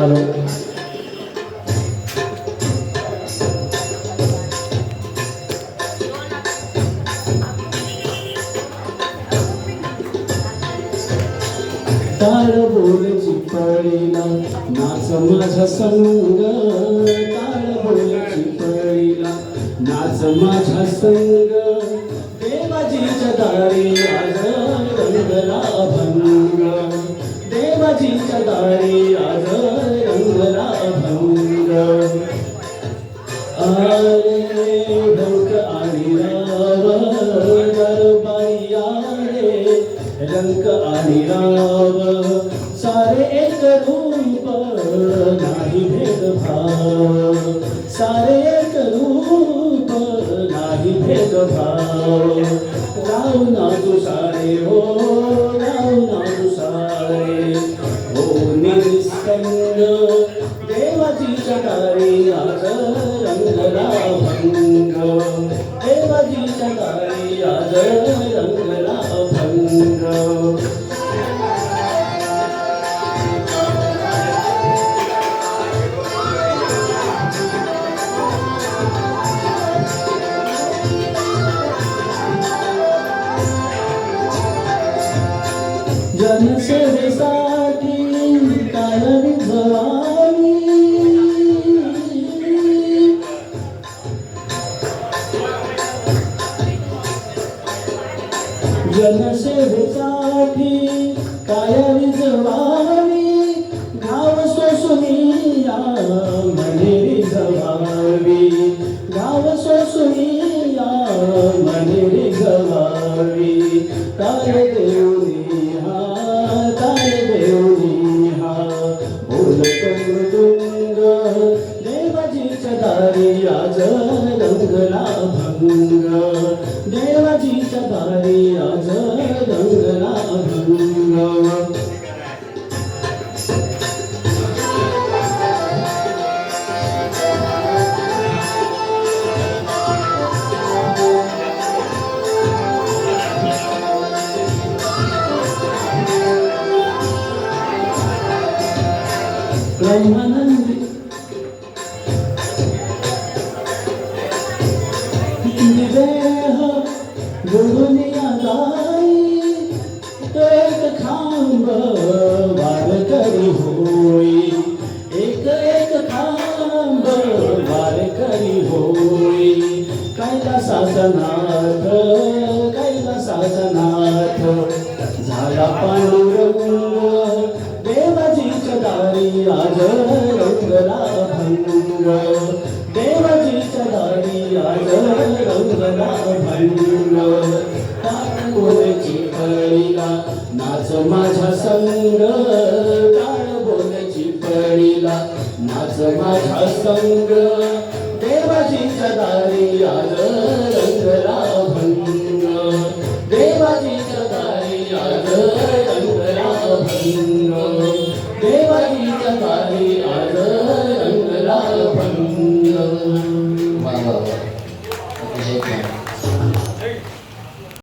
Hello. तार बोलची पळीला नाच माझा संग. तार बोलची पळीला नाच माझा संग. देवाजीच्या दारी आज रंगला भंग. देवाजीच्या दारी रंक आणि राव सारे एक रूप नाही भेदभाव. सारे एक रूप नाही भेदभाव. राव ना तू सारे हो राव ना तू सारे. हो निसंग देवाची चटारी आज रंग भंग जनसेवेसाठी काय विझवावी जनसेवेसाठी काय विझवावी गाव सोसुनिया म्हणे रिझवावी. गाव सोसुनिया म्हणे रिझवावी. काय देऊनी अभंग देवाजीच्या दारी आज रंगला भंग ब्रह्मानंदी देह गुरुनिया गाई तो एक खांब वार होई एक एक खांब वार करी होई। कैलासासनाथ कैलासासनाथ झाला पांडुरंग देवाजीच्या दारी आज रंगला भंग। देवाजीच्या दारी आज रंगला भंग टाळ नाच माझा संग टाळ बोलची पळीला नाच माझा संग देवाजीच्या दारी आज रंगला भंग देवाजीच्या दारी आज रंगला भंग